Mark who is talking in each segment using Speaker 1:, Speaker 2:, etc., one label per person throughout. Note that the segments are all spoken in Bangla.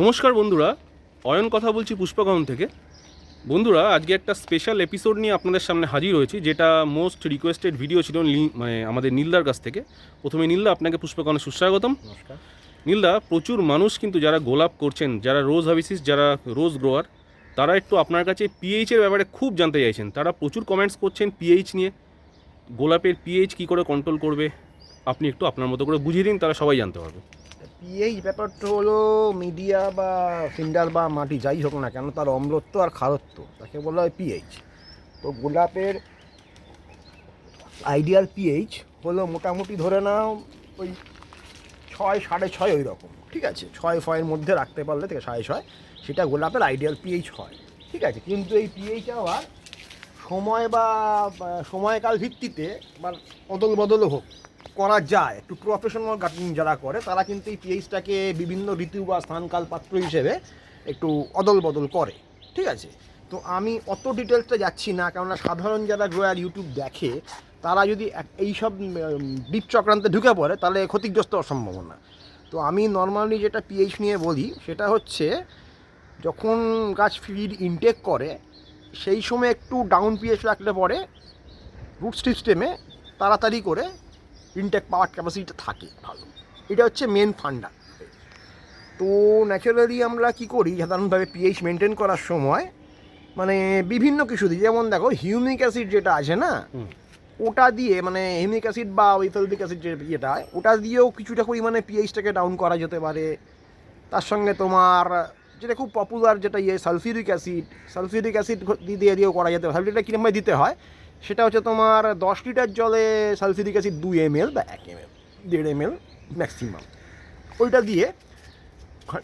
Speaker 1: নমস্কার বন্ধুরা অয়ন কথা বলছি পুষ্পগহন থেকে। বন্ধুরা আজকে একটা স্পেশাল এপিসোড নিয়ে আপনাদের সামনে হাজির হয়েছি যেটা মোস্ট রিকোয়েস্টেড ভিডিও ছিল মানে আমাদের নীলদার কাছ থেকে। প্রথমে নীলদা আপনাকে পুষ্পগহনে সুস্বাগতম।
Speaker 2: নমস্কার।
Speaker 1: নীলদা প্রচুর মানুষ কিন্তু যারা গোলাপ করছেন যারা রোজ হাবিসিস যারা রোজ গ্রোয়ার তারা একটু আপনার কাছে পিএইচের ব্যাপারে খুব জানতে চাইছেন। তারা প্রচুর কমেন্টস করছেন পিএইচ নিয়ে। গোলাপের পিএইচ কী করে কন্ট্রোল করবে আপনি একটু আপনার মতো করে বুঝিয়ে দিন তারা সবাই জানতে পারবে।
Speaker 2: পিএইচ ব্যাপারটা হলো মিডিয়া বা সিন্ডার বা মাটি যাই হোক না কেন, তার অম্লত্ব আর খারত্ব, তাকে বলা হয় পিএইচ তো গোলাপের আইডিয়াল পিএইচ হলো মোটামুটি ধরে নাও ওই ছয়, সাড়ে ছয় ওই রকম ঠিক আছে? ছয় ফয়ের মধ্যে রাখতে পারলে থেকে সাড়ে ছয়, সেটা গোলাপের আইডিয়াল পিএইচ হয়, ঠিক আছে? কিন্তু এই পিএইচ আবার সময় বা সময়কাল ভিত্তিতে বা অদল বদলও হোক করা যায়, একটু প্রফেশনাল গার্ডেনিং যারা করে, তারা কিন্তু এই পিএইচটাকে বিভিন্ন ঋতু বা স্থানকাল পাত্র হিসেবে একটু অদল বদল করে, ঠিক আছে? তো আমি অত ডিটেলসটা যাচ্ছি না, কেননা সাধারণ যারা গ্রোয়ার ইউটিউব দেখে, তারা যদি এইসব দ্বীপ চক্রান্তে ঢুকে পড়ে, তাহলে ক্ষতিগ্রস্ত হওয়ার সম্ভাবনা। তো আমি নর্মালি যেটা পিএইচ নিয়ে বলি, সেটা হচ্ছে, যখন গাছ ফিড ইনটেক করে, সেই সময় একটু ডাউন পিএইচ রাখলে পরে রুট সিস্টেমে তাড়াতাড়ি করে ইনটেক পাওয়ার ক্যাপাসিটিটা থাকে ভালো। এটা হচ্ছে মেন ফান্ডা তো ন্যাচারালি আমরা কি করি সাধারণভাবে পিএইচ মেনটেন করার সময় মানে বিভিন্ন কিছু দিই। যেমন দেখো হিউমিক অ্যাসিড যেটা আছে না ওটা দিয়ে মানে হিউমিক অ্যাসিড বা ওই অ্যাসিড যে যেটা ওটা দিয়েও কিছুটা পরিমাণে পিএইচটাকে ডাউন করা যেতে পারে। তার সঙ্গে তোমার যেটা খুব পপুলার যেটা ইয়ে সালফিউরিক অ্যাসিড সালফিউরিক অ্যাসিড দিয়ে দিয়েও করা যেতে পারে। সালফিউরিকটা কীরকমভাবে দিতে হয় সেটা হচ্ছে তোমার দশ লিটার জলে সালফিউরিক অ্যাসিড দুই এম এল বা এক এম এল দেড় এম এল ম্যাক্সিমাম ওইটা দিয়ে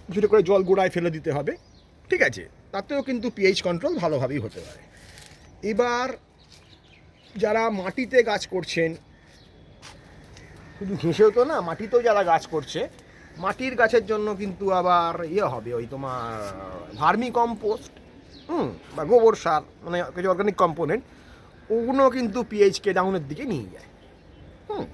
Speaker 2: কিছুটা করে জল গোড়ায় ফেলে দিতে হবে, ঠিক আছে? তাতেও কিন্তু পিএইচ কন্ট্রোল ভালোভাবেই হতে পারে। এবার যারা মাটিতে গাছ করছেন, শুধু ঘেঁষেও তো না, মাটিতেও যারা গাছ করছে, মাটির গাছের জন্য কিন্তু আবার ইয়ে হবে ওই তোমার ভার্মি কম্পোস্ট, হুম, বা গোবর সার মানে কিছু অর্গানিক কম্পোনেন্ট ওগুলো কিন্তু পিএইচকে ডাউনের দিকে নিয়ে যায়। হুম।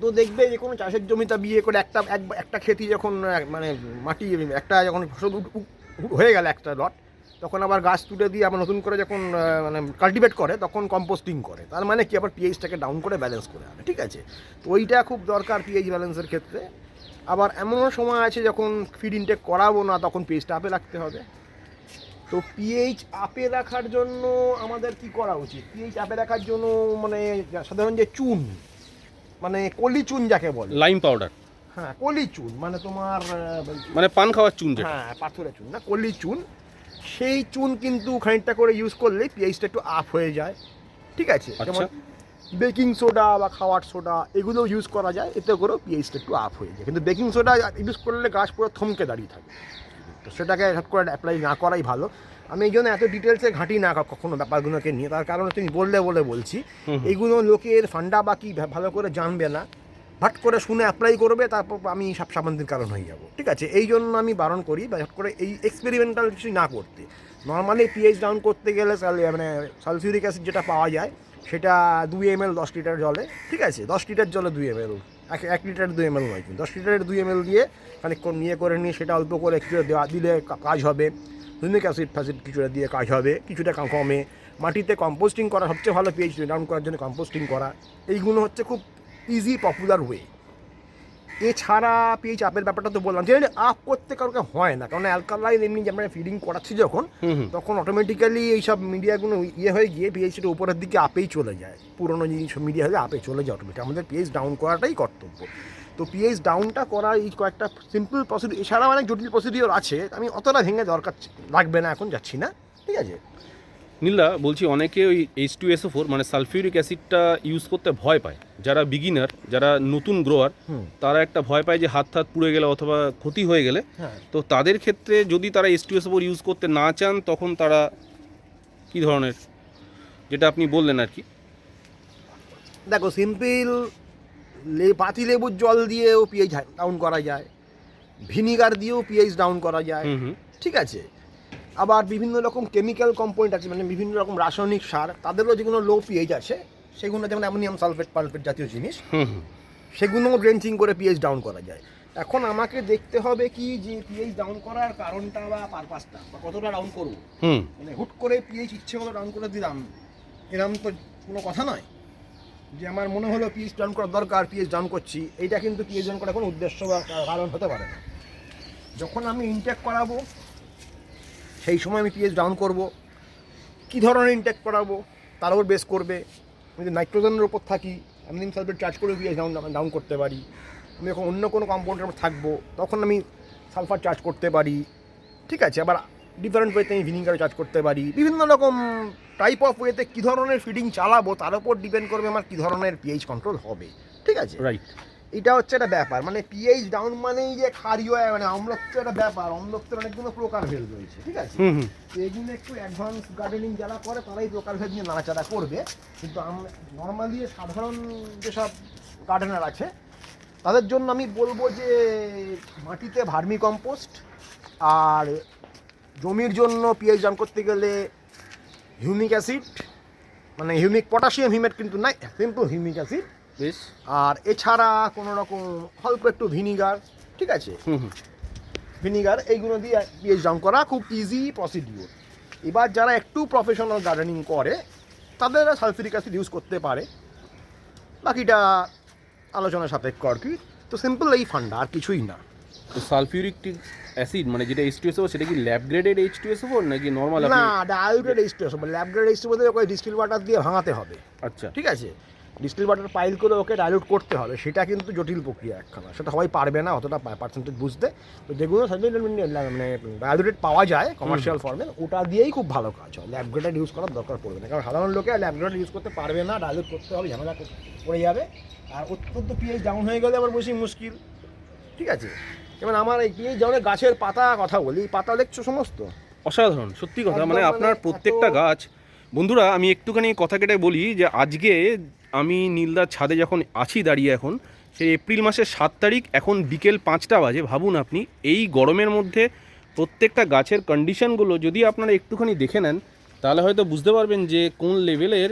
Speaker 2: তো দেখবে যে কোনো চাষের জমিটা বিয়ে করে একটা, এক, একটা খেতি যখন মানে মাটি, একটা যখন ফসল হয়ে গেল একটা লট তখন আবার গাছ তুলে দিয়ে আবার নতুন করে যখন মানে কাল্টিভেট করে, তখন কম্পোস্টিং করে। তার মানে কি? আবার পিএইচটাকে ডাউন করে ব্যালেন্স করে আনে, ঠিক আছে? তো ওইটা খুব দরকার পিএইচ ব্যালেন্সের ক্ষেত্রে। আবার এমনও সময় আছে যখন ফিড ইনটেক করাবো না, তখন পিএইচটা আপে রাখতে হবে। তো পিএইচ আপে রাখার জন্য আমাদের কি করা উচিত? পিএইচ আপে রাখার জন্য মানে সাধারণ যে চুন মানে কলি চুন যাকে বলে।
Speaker 1: লাইম পাউডার
Speaker 2: হ্যাঁ কলি চুন মানে তোমার
Speaker 1: মানে পান খাওয়ার চুন
Speaker 2: হ্যাঁ পাথরের চুন না কলি চুন। সেই চুন কিন্তু খানিকটা করে ইউজ করলেই পিএইচটা একটু আপ হয়ে যায়। ঠিক আছে?
Speaker 1: আচ্ছা।
Speaker 2: যেমন বেকিং সোডা বা খাওয়ার সোডা এগুলো ইউজ করা যায়। এতে করেও পিএইচটা একটু আপ হয়ে যায়। কিন্তু বেকিং সোডা ইউজ করলে গাছ পুরো থমকে দাঁড়িয়ে থাকে। তো সেটাকে হঠাৎ করে অ্যাপ্লাই না করাই ভালো। আমি এই জন্য এত ডিটেলসে ঘাঁটি না কখনো ব্যাপারগুলোকে নিয়ে। তার কারণে তুমি বললে বলে বলছি। এইগুলো লোকের ফান্ডা বা কি ভালো করে জানবে না। হট করে শুনে অ্যাপ্লাই করবে তারপর আমি সাপ সাবন্তির কারণ হয়ে যাব। ঠিক আছে? এই জন্য আমি বারণ করি বা হট করে এই এক্সপেরিমেন্টাল কিছু না করতে। নর্মালি পিএইচ ডাউন করতে গেলে মানে সালফিউরিক অ্যাসিড যেটা পাওয়া যায় সেটা দুই এম এল দশ লিটার জলে। ঠিক আছে? দশ লিটার জলে দুই এম এল এক লিটার দুই এম এল নয় দশ লিটারের দুই এম এল দিয়ে খানিকক্ষণ নিয়ে করে নিয়ে সেটা অল্প করে কিছুটা দেওয়া দিলে কাজ হবে। হিউমিক অ্যাসিড ফ্যাসিড কিছুটা দিয়ে কাজ হবে, কিছুটা কমে। মাটিতে কম্পোস্টিং করা সবচেয়ে ভালো পিএইচ ডাউন করার জন্য কম্পোস্টিং করা। এইগুলো হচ্ছে খুব ইজি পপুলার ওয়ে এছাড়া পিএইচ আপের ব্যাপারটা তো বললাম। যে আপ করতে কারোকে হয় না কারণ অ্যালকালাইন এমনি যে আমরা ফিডিং করাচ্ছি যখন তখন অটোমেটিক্যালি এইসব মিডিয়াগুলো ইয়ে হয়ে গিয়ে পিএইচটা উপরের দিকে আপেই চলে যায়। পুরোনো জিনিস মিডিয়া হলে আপে চলে যায় অটোমেটিক আমাদের পিএইচ ডাউন করাটাই কর্তব্য। তো পিএইচ ডাউনটা করার এই কয়েকটা সিম্পল প্রসিডিউর এছাড়াও অনেক জটিল প্রসিডিওর আছে আমি অতটা ভেঙে দরকার লাগবে না এখন যাচ্ছি না। ঠিক আছে?
Speaker 1: নীলা বলছি অনেকে ওই H two S O four মানে সালফিউরিক অ্যাসিডটা ইউজ করতে ভয় পায়। যারা বিগিনার যারা নতুন গ্রোয়ার তারা একটা ভয় পায় যে হাত হাত পুড়ে গেলে অথবা ক্ষতি হয়ে গেলে।
Speaker 2: হ্যাঁ।
Speaker 1: তো তাদের ক্ষেত্রে যদি তারা H two S O four use করতে না চান তখন তারা কি ধরনের? যেটা আপনি বললেন আর কি।
Speaker 2: দেখো সিম্পল লে পাতি লেবুর জল দিয়েও পিএইচ ডাউন করা যায়। ভিনিগার দিয়েও পিএইচ ডাউন করা যায়। ঠিক আছে? আবার বিভিন্ন রকম কেমিক্যাল কম্পাউন্ড আছে মানে বিভিন্ন রকম রাসায়নিক সার তাদেরও যেগুলো লো পিএইচ আছে সেগুলো যেমন অ্যামোনিয়াম সালফেট পালফেট জাতীয় জিনিস সেগুলোও ড্রেঞ্চিং করে পিএইচ ডাউন করা যায়। এখন আমাকে দেখতে হবে কি যে পিএইচ ডাউন করার কারণটা বা পারপাসটা বা কতটা ডাউন করব?
Speaker 1: হুম।
Speaker 2: মানে হুট করে পিএইচ ইচ্ছে মতো ডাউন করে দিলাম এরকম তো কোনো কথা নয়। যে আমার মনে হলো পিএইচ ডাউন করার দরকার পিএইচ ডাউন করছি এইটা কিন্তু পিএইচ ডাউন করার কোনো উদ্দেশ্য বা কারণ হতে পারে না। যখন আমি ইনটেক করাবো সেই সময় আমি পিএইচ ডাউন করব। কী ধরনের ইনটেক করাবো? তার উপর বেস করবে। আমি যদি নাইট্রোজেনের উপর থাকি অ্যামিনিয়াম সালফেট চার্জ করে পিএইচ ডাউন ডাউন করতে পারি। আমি যখন অন্য কোনো কম্পাউন্ডের উপর থাকব, তখন আমি সালফার চার্জ করতে পারি। ঠিক আছে? আবার ডিফারেন্ট ওয়েতে আমি ভিনিগার চার্জ করতে পারি। বিভিন্ন রকম টাইপ অফ ওয়েতে কী ধরনের ফিডিং চালাবো, তার উপর ডিপেন্ড করবে আমার কী ধরনের পিএইচ কন্ট্রোল হবে। ঠিক আছে?
Speaker 1: রাইট
Speaker 2: এটা হচ্ছে একটা ব্যাপার। মানে পিএইচ ডাউন মানেই যে ক্ষারীয় মানে অম্লত্ব একটা ব্যাপার। অম্লত্বের অনেকগুলো প্রকারভেদ রয়েছে ঠিক আছে? এগুলো একটু অ্যাডভান্স গার্ডেনিং যারা করে তারাই প্রকারভেদ নিয়ে নাড়াচাড়া করবে। কিন্তু আমরা নর্মালি সাধারণ যেসব গার্ডেনার আছে তাদের জন্য আমি বলব যে মাটিতে ভার্মি কম্পোস্ট আর জমির জন্য পিএইচ ডাউন করতে গেলে হিউমিক অ্যাসিড মানে হিউমিক পটাশিয়াম হিউমেট কিন্তু নাই সিম্পল হিউমিক অ্যাসিড
Speaker 1: বেশ।
Speaker 2: আর এছাড়া কোনো রকম অল্প একটু ভিনিগার ঠিক আছে? ভিনিগার এইগুলো দিয়ে পিএইচ ডাউন করা খুব ইজি প্রসিডিওর এবার যারা একটু প্রফেশনাল গার্ডেনিং করে তাদের সালফিউরিক অ্যাসিড ইউজ করতে পারে। বাকিটা আলোচনা সাপেক্ষ আর কি। তো সিম্পল এই ফান্ডা আর কিছুই না।
Speaker 1: তো সালফিউরিক অ্যাসিড মানে যেটা এইচ টু এস সেটা কি lab graded H two S নাকি নর্মাল
Speaker 2: না diluted H two lab grade H two বলতে ওকে ডিস্টিল ওয়াটার দিয়ে ভাঙাতে হবে।
Speaker 1: আচ্ছা।
Speaker 2: ঠিক আছে? ডিস্টিল ওয়াটার পাইল করে ওকে ডাইলুট করতে হবে সেটা কিন্তু জটিল প্রক্রিয়া একখানা। সেটা সবাই পারবে না অতটা পার্সেন্টেজ বুঝতে। তো যেগুলো মানে ডাইলুটেড পাওয়া যায় কমার্শিয়াল ফর্মে ওটা দিয়েই খুব ভালো কাজ হয়। ল্যাব গ্রেডেড ইউজ করার দরকার পড়বে না। কারণ সাধারণ লোকে ল্যাব গ্রেড ইউজ করতে পারবে না ডাইলুট করতে হবে ঝামেলা পড়ে যাবে। আর অত্যন্ত পিএইচ ডাউন হয়ে গেলে আবার বেশি মুশকিল। ঠিক আছে? এবার আমার এই পিএইচ ডাউনের গাছের পাতা কথা বলি। পাতা দেখছ সমস্ত?
Speaker 1: অসাধারণ সত্যি কথা। মানে
Speaker 2: মানে
Speaker 1: আপনার প্রত্যেকটা গাছ বন্ধুরা আমি একটুখানি কথা কেটে বলি যে আজকে আমি নীলদার ছাদে যখন আছি দাঁড়িয়ে এখন সেই এপ্রিল মাসের সাত তারিখ এখন বিকেল পাঁচটা বাজে ভাবুন আপনি এই গরমের মধ্যে প্রত্যেকটা গাছের কন্ডিশনগুলো যদি আপনারা একটুখানি দেখে নেন তাহলে হয়তো বুঝতে পারবেন যে কোন লেভেলের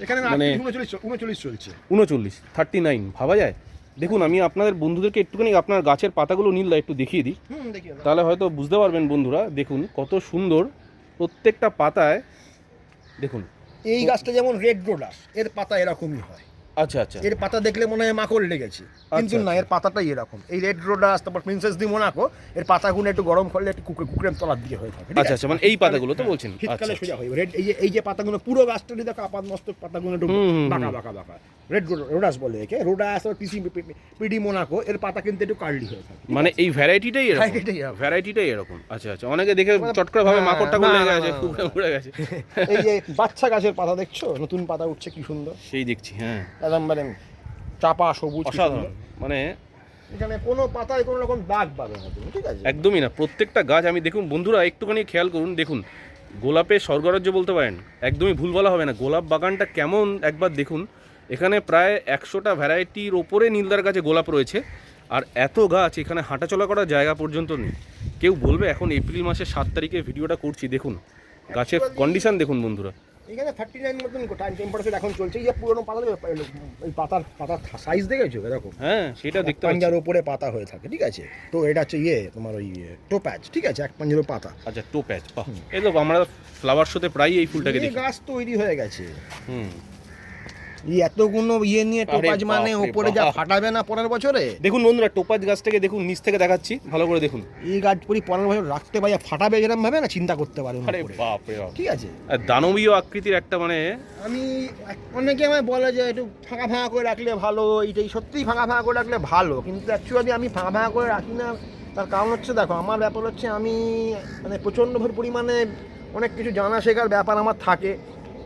Speaker 2: এখানে
Speaker 1: মানে-
Speaker 2: উনচল্লিশ চলছে।
Speaker 1: উনচল্লিশ থার্টি নাইন ভাবা যায়? দেখুন আমি আপনাদের বন্ধুদেরকে একটুখানি আপনার গাছের পাতাগুলো নীলদা একটু দেখিয়ে দিই। তাহলে হয়তো বুঝতে পারবেন বন্ধুরা দেখুন কত সুন্দর প্রত্যেকটা পাতায় দেখুন
Speaker 2: এই গাছটা যেমন রেড রোডাস এর পাতা এরকমই হয়।
Speaker 1: আচ্ছা আচ্ছা।
Speaker 2: এর পাতা দেখলে মনে হয় মাকড় লেগেছে। কিন্তু না
Speaker 1: আচ্ছা।
Speaker 2: এর পাতাটাই এরকম। এই রেড রোডাস তারপর প্রিন্সেস দি মোনাকো এর পাতাগুলো একটু গরম করলে একটু কুকুরে কুকুরের তলার দিকে হয়ে থাকে
Speaker 1: আচ্ছা? আচ্ছা মানে এই পাতাগুলো তো
Speaker 2: হ্যাঁ,
Speaker 1: বলছেন।
Speaker 2: শীতকালে
Speaker 1: আচ্ছা,
Speaker 2: সোজা হয়। রেড এই যে এই যে পাতাগুলো পুরো গাছটা দেখো আপাত মস্তক পাতাগুলো একটু। বাঁকা বাঁকা বাঁকা। রেড রোডাস বলে একে। রোডাস আর পিসি পিডি মোনাকো এর পাতা কিন্তু একটু কার্লি হয়ে থাকে।
Speaker 1: মানে এই ভ্যারাইটিটাই এরকম। ভ্যারাইটিটাই এরকম। আচ্ছা আচ্ছা। অনেকে দেখে
Speaker 2: মানে-
Speaker 1: চট করে ভাবে
Speaker 2: হ্যাঁ,
Speaker 1: মাকড়টা
Speaker 2: না,
Speaker 1: লেগে গেছে মুড়ে গেছে।
Speaker 2: এই যে বাচ্চা গাছের পাতা দেখছ? নতুন পাতা উঠছে কি সুন্দর।
Speaker 1: সেই দেখছি হ্যাঁ।
Speaker 2: একদম মানে চাপা সবুজ
Speaker 1: অসাধারণ। মানে
Speaker 2: এখানে কোনো পাতায় কোনো রকম দাগ পাবে না তুমি ঠিক আছে?
Speaker 1: একদমই না। প্রত্যেকটা গাছ আমি দেখুন বন্ধুরা একটুখানি খেয়াল করুন দেখুন। গোলাপের স্বর্গরাজ্য বলতে পারেন একদমই ভুল বলা হবে না। গোলাপ বাগানটা কেমন একবার দেখুন। এখানে প্রায় একশোটা ভ্যারাইটির ওপরে নীলদার গাছে গোলাপ রয়েছে আর এত গাছ এখানে হাঁটাচলা করার জায়গা পর্যন্ত নেই। কেউ বলবে এখন এপ্রিল মাসের সাত তারিখে ভিডিওটা করছি দেখুন। গাছের কন্ডিশন দেখুন বন্ধুরা।
Speaker 2: এখানে থার্টি নাইন মতন টাইম টেম্পারেচার এখন চলছে এই পুরোনো পাতা এই পাতার পাতার সাইজ দেখেছ? এরকম
Speaker 1: হ্যাঁ সেটা দেখতে
Speaker 2: পাঞ্জার উপরে পাতা হয়ে থাকে ঠিক আছে? তো এটা হচ্ছে ইয়ে তোমার ওই টোপ্যাচ ঠিক আছে? এক পাঞ্জার পাতা।
Speaker 1: আচ্ছা টো প্যাচ বাহ। এই তো আমরা ফ্লাওয়ার শোতে প্রায় এই ফুলটাকে দেখি।
Speaker 2: গাছ তৈরি হয়ে গেছে।
Speaker 1: হুম।
Speaker 2: এতগুলো ইয়ে নিয়ে টোপাজ মানে ওপরে যা ফাটাবে না পরের বছরে?
Speaker 1: দেখুন বন্ধুরা টোপাজ গাছটাকে দেখুন নিচ থেকে দেখাচ্ছি ভালো করে দেখুন।
Speaker 2: এই গাছ পুরি পরের বছর রাখতে পারে ফাটাবে যেরকম ভাবে না চিন্তা করতে পারে ঠিক আছে?
Speaker 1: আর দানবীয় আকৃতির একটা মানে
Speaker 2: আমি অনেকে আমায় বলে যে একটু ফাঁকা ফাঁকা করে রাখলে ভালো এইটাই সত্যিই ফাঁকা ফাঁকা করে রাখলে ভালো কিন্তু অ্যাকচুয়ালি আমি ফাঁকা ফাঁকা করে রাখি না। তার কারণ হচ্ছে দেখো আমার ব্যাপার হচ্ছে আমি মানে প্রচণ্ড পরিমাণে অনেক কিছু জানা শেখার ব্যাপার আমার থাকে।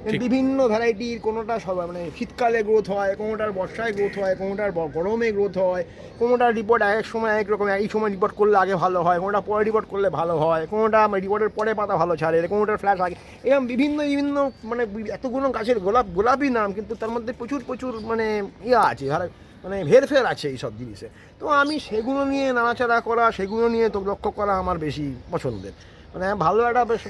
Speaker 2: বিভিন্ন ভ্যারাইটির কোনোটা সব মানে শীতকালে গ্রোথ হয় কোনোটার বর্ষায় গ্রোথ হয় কোনোটার গরমে গ্রোথ হয় কোনোটার রিপোর্ট এক এক সময় এক রকম এই সময় রিপোর্ট করলে আগে ভালো হয় কোনোটা পরে রিপোর্ট করলে ভালো হয় কোনোটা রিপোর্টের পরে পাতা ভালো ছাড়ে কোনোটার ফ্ল্যাশ আগে। এরকম বিভিন্ন বিভিন্ন মানে এতগুলো গাছের গোলাপ গোলাপই নাম কিন্তু তার মধ্যে প্রচুর প্রচুর মানে ইয়ে আছে। মানে হেরফের আছে এই সব জিনিসে। তো আমি সেগুলো নিয়ে নাড়াচাড়া করা সেগুলো নিয়ে তো লক্ষ্য করা আমার বেশি পছন্দের। মানে ভালো একটা বেশ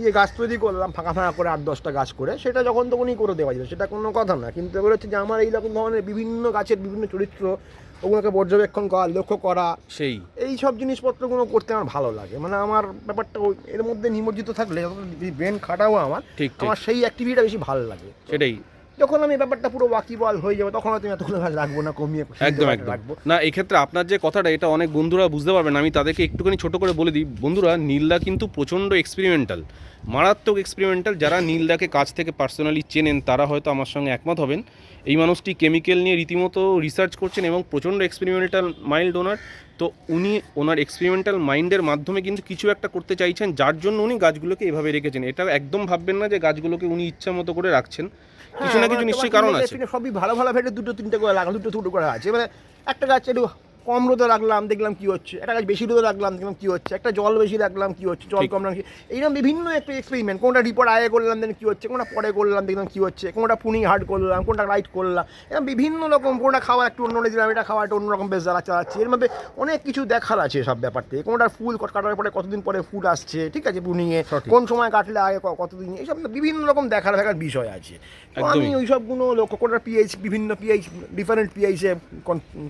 Speaker 2: ইয়ে গাছ তৈরি করলাম ফাঁকা ফাঁকা করে আট দশটা গাছ করে সেটা যখন তখনই করে দেওয়া যাবে সেটা কোনো কথা না। কিন্তু এবার হচ্ছে যে আমার এইরকম ধরনের বিভিন্ন গাছের বিভিন্ন চরিত্র ওগুলোকে পর্যবেক্ষণ করা লক্ষ্য করা
Speaker 1: সেই।
Speaker 2: এই সব জিনিসপত্রগুলো করতে আমার ভালো লাগে। মানে আমার ব্যাপারটা এর মধ্যে নিমজ্জিত থাকলে ব্রেন খাটাও আমার
Speaker 1: ঠিক
Speaker 2: আমার সেই অ্যাক্টিভিটিটা বেশি ভালো লাগে।
Speaker 1: সেটাই।
Speaker 2: যখন আমি ব্যাপারটা পুরো ওয়াকিবল হয়ে যাবে তখন হয়তো আমি এতগুলো কাজ রাখব না কমিয়ে
Speaker 1: একদম একদম। না এক্ষেত্রে আপনার যে কথাটা এটা অনেক বন্ধুরা বুঝতে পারবেন। আমি তাদেরকে একটুখানি ছোট করে বলে দিই। বন্ধুরা নীলদা কিন্তু প্রচণ্ড এক্সপেরিমেন্টাল মারাত্মক এক্সপেরিমেন্টাল যারা নীলদাকে কাছ থেকে পার্সোনালি চেনেন তারা হয়তো আমার সঙ্গে একমত হবেন। এই মানুষটি কেমিক্যাল নিয়ে রীতিমতো রিসার্চ করছেন এবং প্রচণ্ড এক্সপেরিমেন্টাল মাইল্ড ওনার তো উনি ওনার এক্সপেরিমেন্টাল মাইন্ডের মাধ্যমে কিন্তু কিছু একটা করতে চাইছেন যার জন্য উনি গাছগুলোকে এভাবে রেখেছেন। এটা একদম ভাববেন না যে গাছগুলোকে উনি ইচ্ছা মতো করে রাখছেন। কিছু না
Speaker 2: হ্যাঁ,
Speaker 1: কিছু নিশ্চয়ই কারণ আছে।
Speaker 2: সবই ভালো ভালো ভেটে দুটো তিনটে করে লাগা দুটো দুটো করে আছে। মানে একটা গাছ একটু কম রোদে রাখলাম দেখলাম কি হচ্ছে। একটা গাছ বেশি রোদে রাখলাম দেখলাম কি হচ্ছে। একটা জল বেশি রাখলাম কি হচ্ছে। জল কম রাখছি এইরকম বিভিন্ন একটা এক্সপেরিমেন্ট কোনটা রিপোর্ট আগে করলাম দেখলাম কি হচ্ছে। কোনটা পরে করলাম দেখলাম কি হচ্ছে। কোনটা পুনিং হার্ড করলাম কোনটা লাইট করলাম। এরকম বিভিন্ন রকম কোনটা খাওয়া একটু অন্য দিলাম এটা খাওয়া একটু অন্যরকম বেশ জ্বালা চালাচ্ছি। এর মধ্যে অনেক কিছু দেখার আছে সব ব্যাপার থেকে কোনটার ফুল কাটার পরে কতদিন পরে ফুল আসছে ঠিক আছে পুনিংয়ে কোন সময় কাটলে আগে কতদিন এইসব বিভিন্ন রকম দেখার দেখার বিষয় আছে। তো আমি। ওই সবগুলো লক্ষ্য করার পিএইচ বিভিন্ন পিএইচ ডিফারেন্ট পিএইচে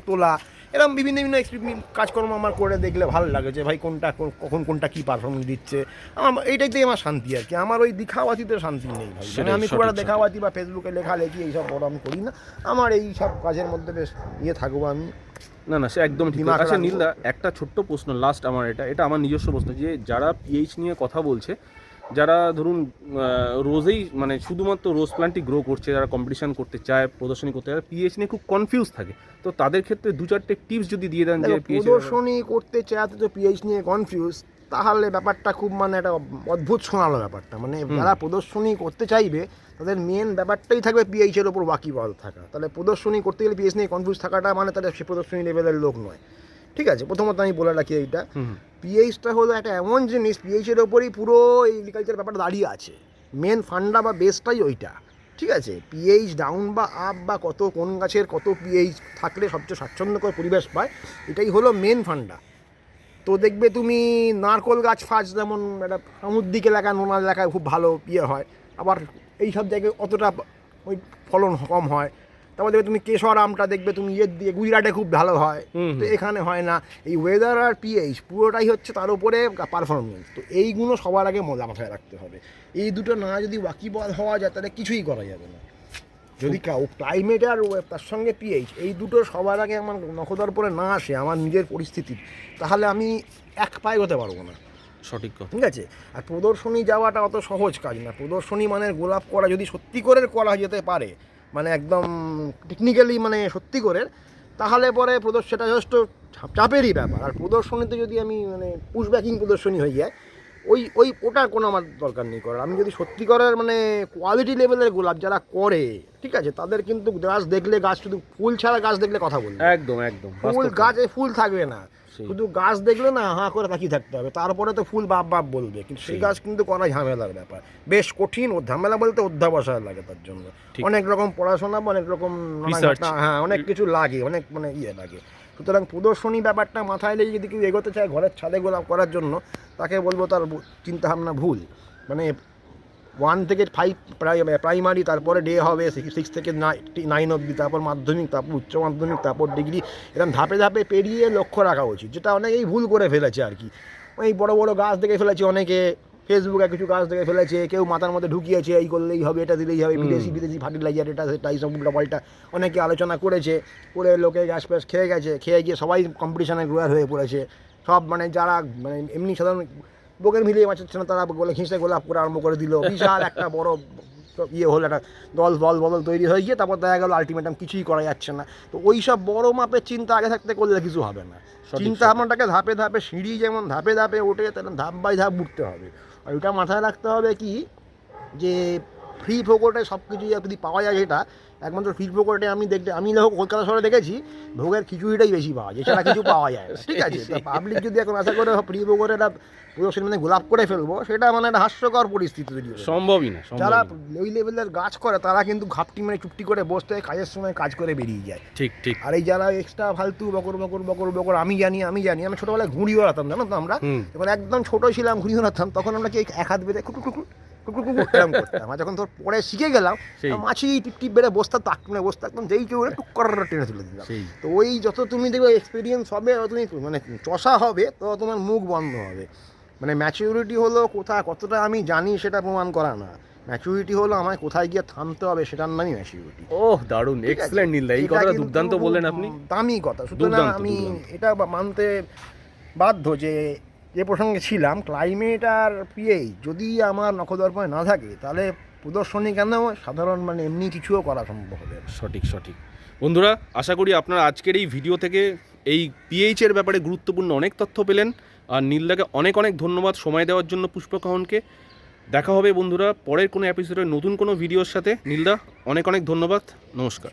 Speaker 2: তোলা। এরকম বিভিন্ন বিভিন্ন কাজকর্ম আমার করে দেখলে ভালো লাগে যে ভাই কোনটা কখন কোনটা কী পারফরমেন্স দিচ্ছে। আমার এইটাইতেই আমার শান্তি আর কি। আমার ওই দেখাওয়াতিতে শান্তি নেই ভাই। মানে আমি খুব একটা দেখাওয়াতি বা ফেসবুকে লেখা লেখি এইসব বড় আমি করি না। আমার এই সব কাজের মধ্যে বেশ ইয়ে থাকব আমি।
Speaker 1: না না সে একদম ঠিক।
Speaker 2: দিমাগ
Speaker 1: আচ্ছা নীলদা একটা ছোট্ট প্রশ্ন লাস্ট আমার এটা এটা আমার নিজস্ব প্রশ্ন যে যারা পিএইচ নিয়ে কথা বলছে যারা ধরুন রোজেই মানে শুধুমাত্র রোজ প্ল্যান্টই গ্রো করছে যারা কম্পিটিশন করতে চায় প্রদর্শনী করতে চায় পিএইচ নিয়ে খুব কনফিউজ থাকে। তো তাদের ক্ষেত্রে দু চারটে টিপস যদি দিয়ে দেন যে
Speaker 2: প্রদর্শনী করতে চায় তো পিএইচ নিয়ে কনফিউজ তাহলে ব্যাপারটা খুব মানে একটা অদ্ভুত শোনালো ব্যাপারটা। মানে যারা প্রদর্শনী করতে চাইবে তাদের মেন ব্যাপারটাই থাকবে পিএইচ এর ওপর ওয়াকিবল থাকা। তাহলে প্রদর্শনী করতে গেলে পিএইচ নিয়ে কনফিউজ থাকাটা মানে তাদের সে প্রদর্শনী লেভেলের লোক নয়। ঠিক আছে প্রথমত আমি বলে রাখি এইটা। পিএইচটা হলো একটা এমন জিনিস পিএইচের ওপরই পুরো এগ্রিকালচার ব্যাপারটা দাঁড়িয়ে আছে। মেন ফান্ডা বা বেসটাই ওইটা। ঠিক আছে পিএইচ ডাউন বা আপ বা কত কোন গাছের কত পিএইচ থাকলে সবচেয়ে স্বাচ্ছন্দ্যকর পরিবেশ পায় এটাই হলো মেন ফান্ডা তো দেখবে তুমি নারকোল গাছ ফাজ যেমন একটা সামুদ্রিক এলাকা নোনা এলাকায় খুব ভালো ইয়ে হয়। আবার এই সব জায়গায় অতটা ওই ফলন কম হয়। তারপর দেখবে তুমি কেশর আমটা দেখবে তুমি ইয়ে দিয়ে গুজরাটে খুব ভালো হয়। তো এখানে হয় না। এই ওয়েদার আর পিএইচ পুরোটাই হচ্ছে তার উপরে পারফরমেন্স তো এইগুলো সবার আগে মজা মাথায় রাখতে হবে। এই দুটো না যদি ওয়াকিবল হওয়া যায় তাহলে কিছুই করা যাবে না। যদি ক্লাইমেট আর তার সঙ্গে পিএইচ এই দুটো সবার আগে আমার নখদার পরে না আসে আমার নিজের পরিস্থিতি তাহলে আমি এক পায়ে হতে পারব না।
Speaker 1: সঠিক কথা।
Speaker 2: ঠিক আছে? আর প্রদর্শনী যাওয়াটা অত সহজ কাজ না। প্রদর্শনী মানে গোলাপ করা যদি সত্যি করে করা যেতে পারে মানে একদম টেকনিক্যালি মানে সত্যি করে তাহলে পরে প্রদর্শন সেটা যথেষ্ট চাপেরই ব্যাপার। আর প্রদর্শনীতে যদি আমি মানে পুশ ব্যাকিং প্রদর্শনী হয়ে যায় ওই ওই ওটার কোনো আমার দরকার নেই করার। আমি যদি সত্যি করার মানে কোয়ালিটি লেভেলের গোলাপ যারা করে ঠিক আছে তাদের কিন্তু গাছ দেখলে গাছ শুধু ফুল ছাড়া গাছ দেখলে কথা বলবে
Speaker 1: একদম একদম
Speaker 2: ফুল গাছে ফুল থাকবে না। শুধু গাছ দেখলে না হাঁ করে তাকিয়ে থাকতে হবে। তারপরে তো ফুল বাপ বাপ বলবে। কিন্তু সেই। গাছ কিন্তু করা ঝামেলার ব্যাপার। বেশ কঠিন ও ঝামেলা বলতে অধ্যাবসায় লাগে তার জন্য। অনেক রকম পড়াশোনা বা অনেক রকম হ্যাঁ অনেক কিছু লাগে অনেক মানে ইয়ে লাগে। সুতরাং প্রদর্শনী ব্যাপারটা মাথায় লেগে যদি কেউ এগোতে চায় ঘরের ছাদে গোলাপ করার জন্য তাকে বলব তার চিন্তা ভাবনা ভুল। মানে ওয়ান থেকে ফাইভ প্রাইমারি তারপরে ডে হবে সিক্স থেকে নাইন অবধি তারপর মাধ্যমিক তারপর উচ্চ মাধ্যমিক তারপর ডিগ্রি এরকম ধাপে ধাপে পেরিয়ে লক্ষ্য রাখা উচিত যেটা অনেকেই ভুল করে ফেলেছে আর কি। ওই বড় বড় গাছ দেখে ফেলেছে অনেকে ফেসবুকে কিছু গাছ দেখে ফেলেছে কেউ মাথার মধ্যে ঢুকিয়েছে এই করলেই হবে এটা দিলেই হবে বিদেশি বিদেশি ফার্টিলাইজার এটা সেটা এইসব উল্টাপাল্টা অনেকে আলোচনা করেছে করে লোকে গ্যাস ফ্যাস খেয়ে গেছে খেয়ে গিয়ে সবাই কম্পিটিশনে গ্রোয়ার হয়ে পড়েছে। সব মানে যারা মানে এমনি সাধারণ বোকের মিলিয়ে মাছের না তারা বলে ঘেঁষে গোলাপ করে আরম্ভ করে দিল। বিশাল একটা বড় ইয়ে হলো একটা দল বল বদল তৈরি হয়ে গিয়ে তারপর দেখা গেলো আলটিমেটাম কিছুই করা যাচ্ছে না। তো ওই সব বড় মাপের চিন্তা আগে থাকতে করলে কিছু হবে না। চিন্তা। ভাবনাটাকে ধাপে ধাপে সিঁড়ি যেমন ধাপে ধাপে ওঠে তেমন ধাপ বাই ধাপ উঠতে হবে। আর ওটা মাথায় রাখতে হবে কি? যে ফ্রি ফোকটে সব কিছু যদি পাওয়া যায় সেটা একমাত্র ফ্রি ফোকটে আমি দেখতে আমি দেখো কলকাতা শহরে দেখেছি ভোগের খিচুড়িটাই বেশি পাওয়া যায় সেটা কিছু পাওয়া যায় ঠিক আছে? পাবলিক যদি এখন আশা করে ফ্রি ফোকটে একটা প্রদর্শনী মানে গোলাপ করে ফেলব সেটা মানে একটা হাস্যকর পরিস্থিতি তৈরি
Speaker 1: সম্ভবই না
Speaker 2: যারা ওই লেভেলের গাছ করে তারা কিন্তু ঘাপটি মানে চুপটি করে বসতে কাজের সময় কাজ করে বেরিয়ে যায়।
Speaker 1: ঠিক ঠিক।
Speaker 2: আর এই যারা এক্সট্রা ফালতু বকর বকর বকর বকর আমি জানি আমি জানি আমি ছোটোবেলায় ঘুড়ি ওড়াতাম জানো তো আমরা? যখন একদম ছোট ছিলাম ঘুড়ি ওড়াতাম তখন আমরা কি এক হাত বেঁধে খুটু খুটু কুকুর কুকুর এরকম করতাম। আর যখন তোর পরে শিখে গেলাম মাছি টিপ টিপ বেড়ে বসতাম তাক মানে বসে থাকতাম যেই কেউ টুক করে টেনে তুলে
Speaker 1: সেই।
Speaker 2: তো ওই যত তুমি দেখবে এক্সপিরিয়েন্স হবে তুমি মানে চষা হবে তো তোমার মুখ বন্ধ হবে। মানে ম্যাচিউরিটি হলো কোথায় কতটা আমি জানি সেটা প্রমাণ করা না। ম্যাচুরিটি হলো আমায় কোথায় গিয়ে থামতে হবে সেটার নামই ম্যাচুরিটি
Speaker 1: ওহ দারুণ। এক্সেলেন্ট নীলদা এই কথাটা দুর্দান্ত বললেন আপনি।
Speaker 2: দামি কথা। সুতরাং আমি এটা মানতে বাধ্য যে যে প্রসঙ্গে ছিলাম ক্লাইমেট আর পিএই যদি আমার নখদর্পণে না থাকে, তাহলে প্রদর্শনী কেন? সাধারণ মানে এমনি কিছুও করা সম্ভব হবে
Speaker 1: সঠিক সঠিক। বন্ধুরা, আশা করি আপনারা আজকের এই ভিডিও থেকে এই পিএইচ এর ব্যাপারে গুরুত্বপূর্ণ অনেক তথ্য পেলেন। আর নীলদাকে অনেক অনেক ধন্যবাদ সময় দেওয়ার জন্য পুষ্পকাহনকে। দেখা হবে বন্ধুরা, পরের কোনো এপিসোডে নতুন কোনো ভিডিওর সাথে। নীলদা, অনেক অনেক ধন্যবাদ। নমস্কার।